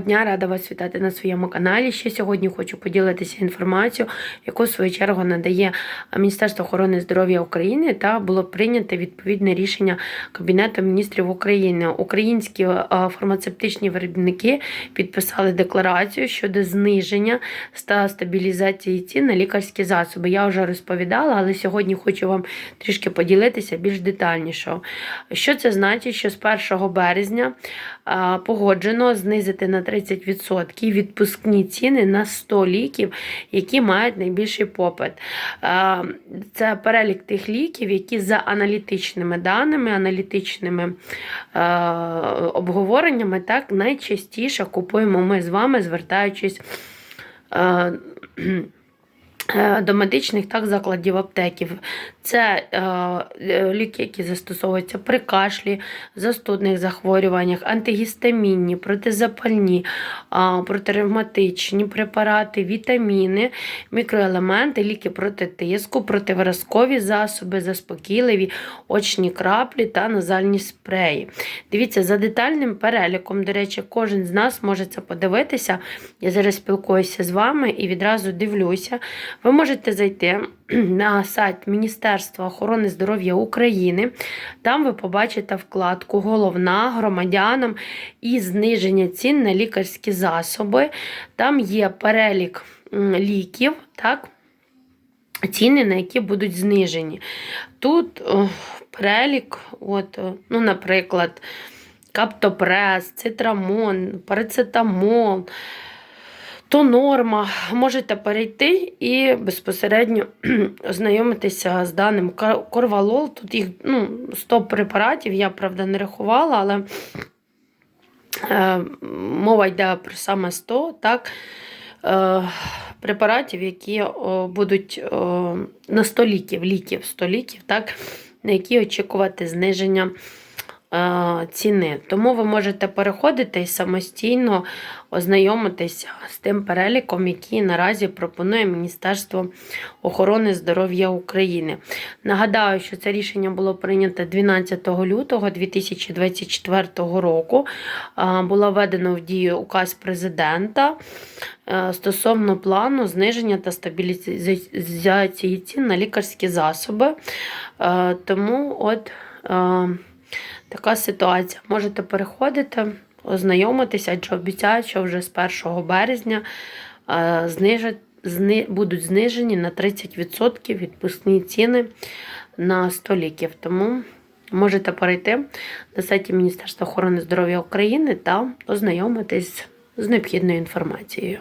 Дня, рада вас вітати на своєму каналі. Ще сьогодні хочу поділитися інформацією, яку в свою чергу надає Міністерство охорони здоров'я України та було прийнято відповідне рішення Кабінету міністрів України. Українські е, фармацевтичні виробники підписали декларацію щодо зниження та стабілізації цін на лікарські засоби. Я вже розповідала, але сьогодні хочу вам трішки поділитися більш детальніше. Що це значить? Що з 1 березня погоджено знизити на 30% відпускні ціни на 100 ліків, які мають найбільший попит. Це перелік тих ліків, які за аналітичними даними, аналітичними обговореннями так найчастіше купуємо ми з вами, звертаючись. Е, До медичних так закладів аптеків. Це е, е, ліки, які застосовуються при кашлі, застудних захворюваннях, антигістамінні, протизапальні, е, протиревматичні препарати, вітаміни, мікроелементи, ліки проти тиску, противиразкові засоби, заспокійливі, очні краплі та назальні спреї. Дивіться, за детальним переліком, до речі, кожен з нас може це подивитися. Я зараз спілкуюся з вами і відразу дивлюся. Ви можете зайти на сайт Міністерства охорони здоров'я України. Там ви побачите вкладку Головна громадянам і зниження цін на лікарські засоби. Там є перелік ліків, так? ціни, на які будуть знижені. Тут о, перелік, от, ну, наприклад, каптопрес, цитрамон, парацетамол то норма. Можете перейти і безпосередньо ознайомитися з даним корвалол. Тут їх ну, 100 препаратів, я правда не рахувала, але е, мова йде про саме 100, так? Е, препаратів, які о, будуть о, на 100 ліків, ліків, 100 ліків, так? на які очікувати зниження ціни. Тому ви можете переходити і самостійно ознайомитися з тим переліком, який наразі пропонує Міністерство охорони здоров'я України. Нагадаю, що це рішення було прийнято 12 лютого 2024 року. Е, Було введено в дію указ президента е, стосовно плану зниження та стабілізації цін на лікарські засоби. Е, Тому от е, така ситуація. Можете переходити, ознайомитися, адже обіцяють, що вже з 1 березня е, будуть знижені на 30% відпускні ціни на 100 ліків. Тому можете перейти на сайті Міністерства охорони здоров'я України та ознайомитись з необхідною інформацією.